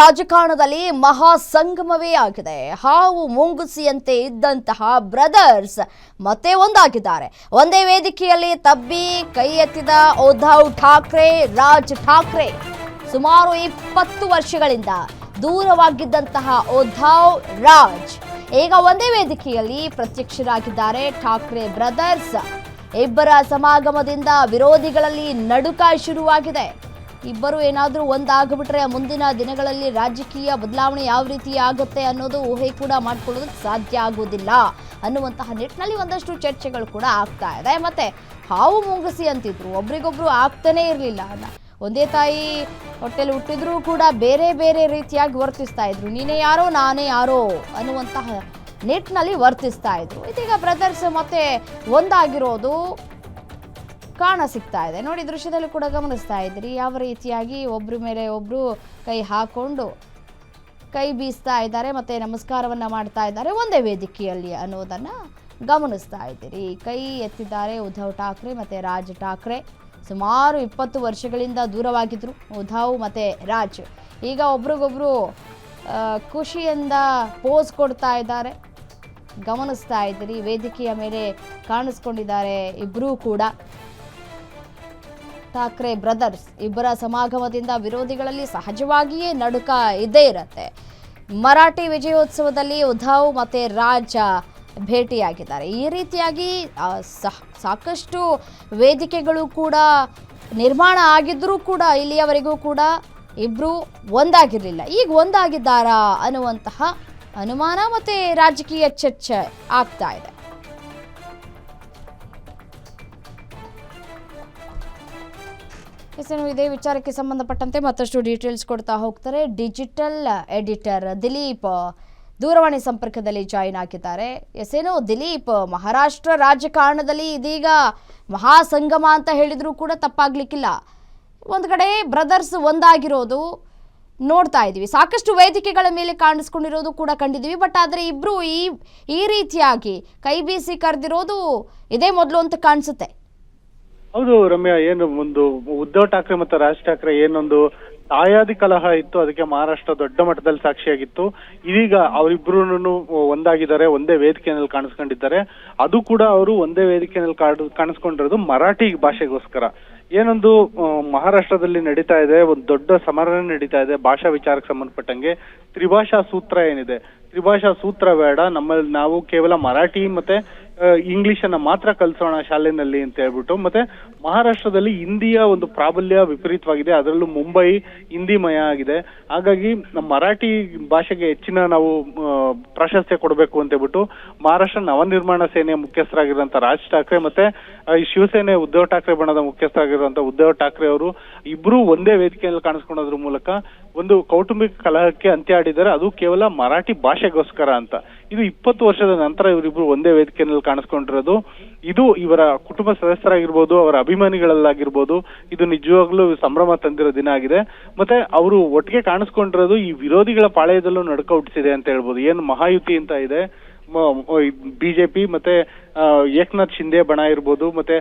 ರಾಜಕಾರಣದಲ್ಲಿ ಮಹಾ ಸಂಗಮವೇ ಆಗಿದೆ. ಹಾವು ಮುಂಗುಸಿಯಂತೆ ಇದ್ದಂತಹ ಬ್ರದರ್ಸ್ ಮತ್ತೆ ಒಂದಾಗಿದ್ದಾರೆ. ಒಂದೇ ವೇದಿಕೆಯಲ್ಲಿ ತಬ್ಬಿ ಕೈ ಎತ್ತಿದ ಉದ್ಧವ್ ಠಾಕ್ರೆ, ರಾಜ್ ಠಾಕ್ರೆ. ಸುಮಾರು ಇಪ್ಪತ್ತು ವರ್ಷಗಳಿಂದ ದೂರವಾಗಿದ್ದಂತಹ ಉದ್ಧವ್, ರಾಜ್. ಈಗ ಒಂದೇ ವೇದಿಕೆಯಲ್ಲಿ ಪ್ರತ್ಯಕ್ಷರಾಗಿದ್ದಾರೆ ಠಾಕ್ರೆ ಬ್ರದರ್ಸ್. ಇಬ್ಬರ ಸಮಾಗಮದಿಂದ ವಿರೋಧಿಗಳಲ್ಲಿ ನಡುಕ ಶುರುವಾಗಿದೆ. ಇಬ್ಬರು ಏನಾದರೂ ಒಂದಾಗ್ಬಿಟ್ರೆ ಮುಂದಿನ ದಿನಗಳಲ್ಲಿ ರಾಜಕೀಯ ಬದಲಾವಣೆ ಯಾವ ರೀತಿ ಆಗುತ್ತೆ ಅನ್ನೋದು ಊಹೆ ಕೂಡ ಮಾಡ್ಕೊಳ್ಳೋದಕ್ಕೆ ಸಾಧ್ಯ ಆಗೋದಿಲ್ಲ ಅನ್ನುವಂತಹ ನಿಟ್ಟಿನಲ್ಲಿ ಒಂದಷ್ಟು ಚರ್ಚೆಗಳು ಕೂಡ ಆಗ್ತಾ ಇದೆ. ಮತ್ತೆ ಹಾವು ಮುಂಗಸಿ ಅಂತಿದ್ರು. ಒಬ್ರಿಗೊಬ್ರು ಆಗ್ತಾನೇ ಇರಲಿಲ್ಲ. ಒಂದೇ ತಾಯಿ ಹೊಟ್ಟೆಲಿ ಹುಟ್ಟಿದ್ರೂ ಕೂಡ ಬೇರೆ ಬೇರೆ ರೀತಿಯಾಗಿ ವರ್ತಿಸ್ತಾ ಇದ್ರು. ನೀನೇ ಯಾರೋ, ನಾನೇ ಯಾರೋ ಅನ್ನುವಂತಹ ನಿಟ್ಟಿನಲ್ಲಿ ವರ್ತಿಸ್ತಾ ಇದ್ರು. ಇದೀಗ ಬ್ರದರ್ಸ್ ಮತ್ತೆ ಒಂದಾಗಿರೋದು ಕಾಣ ಸಿಗ್ತಾ ಇದೆ. ನೋಡಿ, ದೃಶ್ಯದಲ್ಲಿ ಕೂಡ ಗಮನಿಸ್ತಾ ಇದ್ರಿ ಯಾವ ರೀತಿಯಾಗಿ ಒಬ್ರ ಮೇಲೆ ಒಬ್ರು ಕೈ ಹಾಕೊಂಡು ಕೈ ಬೀಸ್ತಾ ಇದ್ದಾರೆ ಮತ್ತೆ ನಮಸ್ಕಾರವನ್ನ ಮಾಡ್ತಾ ಇದ್ದಾರೆ. ಒಂದೇ ವೇದಿಕೆಯಲ್ಲಿ ಅನ್ನೋದನ್ನ ಗಮನಿಸ್ತಾ ಇದ್ದೀರಿ. ಕೈ ಎತ್ತಿದ್ದಾರೆ ಉದ್ಧವ್ ಠಾಕ್ರೆ ಮತ್ತೆ ರಾಜ್ ಠಾಕ್ರೆ. ಸುಮಾರು ಇಪ್ಪತ್ತು ವರ್ಷಗಳಿಂದ ದೂರವಾಗಿದ್ರು ಉದ್ಧವ್ ಮತ್ತೆ ರಾಜ್. ಈಗ ಒಬ್ರಿಗೊಬ್ರು ಖುಷಿಯಿಂದ ಪೋಸ್ ಕೊಡ್ತಾ ಇದ್ದಾರೆ. ಗಮನಿಸ್ತಾ ಇದ್ದೀರಿ. ವೇದಿಕೆಯ ಮೇಲೆ ಕಾಣಿಸ್ಕೊಂಡಿದ್ದಾರೆ ಇಬ್ಬರೂ ಕೂಡ. ಠಾಕ್ರೆ ಬ್ರದರ್ಸ್, ಇಬ್ಬರ ಸಮಾಗಮದಿಂದ ವಿರೋಧಿಗಳಲ್ಲಿ ಸಹಜವಾಗಿಯೇ ನಡುಕ ಇದ್ದೇ ಇರುತ್ತೆ. ಮರಾಠಿ ವಿಜಯೋತ್ಸವದಲ್ಲಿ ಉದ್ಧವ್ ಮತ್ತು ರಾಜ ಭೇಟಿಯಾಗಿದ್ದಾರೆ. ಈ ರೀತಿಯಾಗಿ ಸಾಕಷ್ಟು ವೇದಿಕೆಗಳು ಕೂಡ ನಿರ್ಮಾಣ ಆಗಿದ್ರೂ ಕೂಡ ಇಲ್ಲಿಯವರೆಗೂ ಕೂಡ ಇಬ್ಬರು ಒಂದಾಗಿರಲಿಲ್ಲ. ಈಗ ಒಂದಾಗಿದ್ದಾರಾ ಅನ್ನುವಂತಹ ಅನುಮಾನ ಮತ್ತು ರಾಜಕೀಯ ಚರ್ಚೆ ಆಗ್ತಾ ಇದೆ. ಇನ್ನು ಇದೇ ವಿಚಾರಕ್ಕೆ ಸಂಬಂಧಪಟ್ಟಂತೆ ಮತ್ತಷ್ಟು ಡೀಟೇಲ್ಸ್ ಕೊಡ್ತಾ ಹೋಗ್ತಾರೆ. ಡಿಜಿಟಲ್ ಎಡಿಟರ್ ದಿಲೀಪ್ ದೂರವಾಣಿ ಸಂಪರ್ಕದಲ್ಲಿ ಜಾಯಿನ್ ಆಗಿದ್ದಾರೆ. ಎಸ್ ಏನು ದಿಲೀಪ್, ಮಹಾರಾಷ್ಟ್ರ ರಾಜಕಾರಣದಲ್ಲಿ ಇದೀಗ ಮಹಾಸಂಗಮ ಅಂತ ಹೇಳಿದರೂ ಕೂಡ ತಪ್ಪಾಗ್ಲಿಕ್ಕಿಲ್ಲ. ಒಂದು ಕಡೆ ಬ್ರದರ್ಸ್ ಒಂದಾಗಿರೋದು ನೋಡ್ತಾ ಇದ್ದೀವಿ ಸಾಕಷ್ಟು ವೇದಿಕೆಗಳ ಮೇಲೆ ಕಾಣಿಸ್ಕೊಂಡಿರೋದು ಕೂಡ ಕಂಡಿದ್ದೀವಿ. ಬಟ್ ಆದರೆ ಇಬ್ಬರು ಈ ಈ ರೀತಿಯಾಗಿ ಕೈ ಬೀಸಿ ಕರೆದಿರೋದು ಇದೇ ಮೊದಲು ಅಂತ ಕಾಣಿಸುತ್ತೆ. ಹೌದು ರಮ್ಯಾ, ಏನು ಒಂದು ಉದ್ಧವ್ ಠಾಕ್ರೆ ಮತ್ತು ರಾಜ್ ಠಾಕ್ರೆ ಏನೊಂದು ತಾಯಾದಿ ಕಲಹ ಇತ್ತು, ಅದಕ್ಕೆ ಮಹಾರಾಷ್ಟ್ರ ದೊಡ್ಡ ಮಟ್ಟದಲ್ಲಿ ಸಾಕ್ಷಿಯಾಗಿತ್ತು. ಇದೀಗ ಅವರಿಬ್ರು ಒಂದಾಗಿದ್ದಾರೆ, ಒಂದೇ ವೇದಿಕೆಯಲ್ಲಿ ಕಾಣಿಸ್ಕೊಂಡಿದ್ದಾರೆ. ಅದು ಕೂಡ ಅವರು ಒಂದೇ ವೇದಿಕೆಯಲ್ಲಿ ಕಾಣ್- ಕಾಣಿಸ್ಕೊಂಡಿರೋದು ಮರಾಠಿ ಭಾಷೆಗೋಸ್ಕರ. ಏನೊಂದು ಮಹಾರಾಷ್ಟ್ರದಲ್ಲಿ ನಡೀತಾ ಇದೆ, ಒಂದು ದೊಡ್ಡ ಸಮರಣೆ ನಡೀತಾ ಇದೆ, ಭಾಷಾ ವಿಚಾರಕ್ಕೆ ಸಂಬಂಧಪಟ್ಟಂಗೆ. ತ್ರಿಭಾಷಾ ಸೂತ್ರ ಏನಿದೆ? ತ್ರಿಭಾಷಾ ಸೂತ್ರ ಬೇಡ, ನಮ್ಮಲ್ಲಿ ನಾವು ಕೇವಲ ಮರಾಠಿ ಮತ್ತೆ ಇಂಗ್ಲಿಷ್ ಅನ್ನ ಮಾತ್ರ ಕಲಿಸೋಣ ಶಾಲೆನಲ್ಲಿ ಅಂತ ಹೇಳ್ಬಿಟ್ಟು, ಮತ್ತೆ ಮಹಾರಾಷ್ಟ್ರದಲ್ಲಿ ಹಿಂದಿಯ ಒಂದು ಪ್ರಾಬಲ್ಯ ವಿಪರೀತವಾಗಿದೆ, ಅದರಲ್ಲೂ ಮುಂಬೈ ಹಿಂದಿಮಯ ಆಗಿದೆ. ಹಾಗಾಗಿ ನಮ್ಮ ಮರಾಠಿ ಭಾಷೆಗೆ ಹೆಚ್ಚಿನ ನಾವು ಪ್ರಾಶಸ್ತ್ಯ ಕೊಡಬೇಕು ಅಂತ ಹೇಳ್ಬಿಟ್ಟು ಮಹಾರಾಷ್ಟ್ರ ನವನಿರ್ಮಾಣ ಸೇನೆಯ ಮುಖ್ಯಸ್ಥರಾಗಿರುವಂತ ರಾಜ್ ಠಾಕ್ರೆ ಮತ್ತೆ ಶಿವಸೇನೆ ಉದ್ಧವ್ ಠಾಕ್ರೆ ಬಣದ ಮುಖ್ಯಸ್ಥರಾಗಿರುವಂತ ಉದ್ಧವ್ ಠಾಕ್ರೆ ಅವರು ಇಬ್ರು ಒಂದೇ ವೇದಿಕೆಯಲ್ಲಿ ಕಾಣಿಸ್ಕೊಳ್ಳೋದ್ರ ಮೂಲಕ ಒಂದು ಕೌಟುಂಬಿಕ ಕಲಹಕ್ಕೆ ಅಂತ್ಯ ಆಡಿದ್ದಾರೆ. ಅದು ಕೇವಲ ಮರಾಠಿ ಭಾಷೆಗೋಸ್ಕರ ಅಂತ. ಇದು ಇಪ್ಪತ್ತು ವರ್ಷದ ನಂತರ ಇವರಿಬ್ರು ಒಂದೇ ವೇದಿಕೆಯಲ್ಲಿ ಕಾಣಿಸ್ಕೊಂಡಿರೋದು. ಇದು ಇವರ ಕುಟುಂಬ ಸದಸ್ಯರಾಗಿರ್ಬೋದು, ಅವರ ಅಭಿಮಾನಿಗಳಲ್ಲಾಗಿರ್ಬೋದು, ಇದು ನಿಜವಾಗ್ಲೂ ಸಂಭ್ರಮ ತಂದಿರೋ ದಿನ ಆಗಿದೆ. ಮತ್ತೆ ಅವರು ಒಟ್ಟಿಗೆ ಕಾಣಿಸ್ಕೊಂಡಿರೋದು ಈ ವಿರೋಧಿಗಳ ಪಾಳೆಯದಲ್ಲೂ ನಡ್ಕ ಹುಟ್ಟಿಸಿದೆ ಅಂತ ಹೇಳ್ಬೋದು. ಏನು ಮಹಾಯುತಿ ಅಂತ ಇದೆ ಬಿಜೆಪಿ, ಮತ್ತೆ ಏಕನಾಥ್ ಶಿಂದೆ ಬಣ ಇರ್ಬೋದು, ಮತ್ತೆ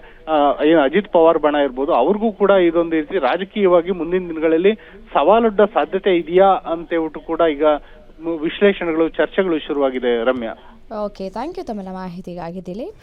ಏನು ಅಜಿತ್ ಪವಾರ್ ಬಣ ಇರ್ಬೋದು, ಅವ್ರಿಗೂ ಕೂಡ ಇದೊಂದು ರೀತಿ ರಾಜಕೀಯವಾಗಿ ಮುಂದಿನ ದಿನಗಳಲ್ಲಿ ಸವಾಲೊಡ್ಡ ಸಾಧ್ಯತೆ ಇದೆಯಾ ಅಂತೇಳ್ಬಿಟ್ಟು ಕೂಡ ಈಗ ವಿಶ್ಲೇಷಣೆಗಳು ಚರ್ಚೆಗಳು ಶುರುವಾಗಿದೆ ರಮ್ಯಾ. ಓಕೆ ಥ್ಯಾಂಕ್ ಯು ತಮ್ಮೆಲ್ಲ ಮಾಹಿತಿಗಾಗಿ ದಿಲೀಪ್.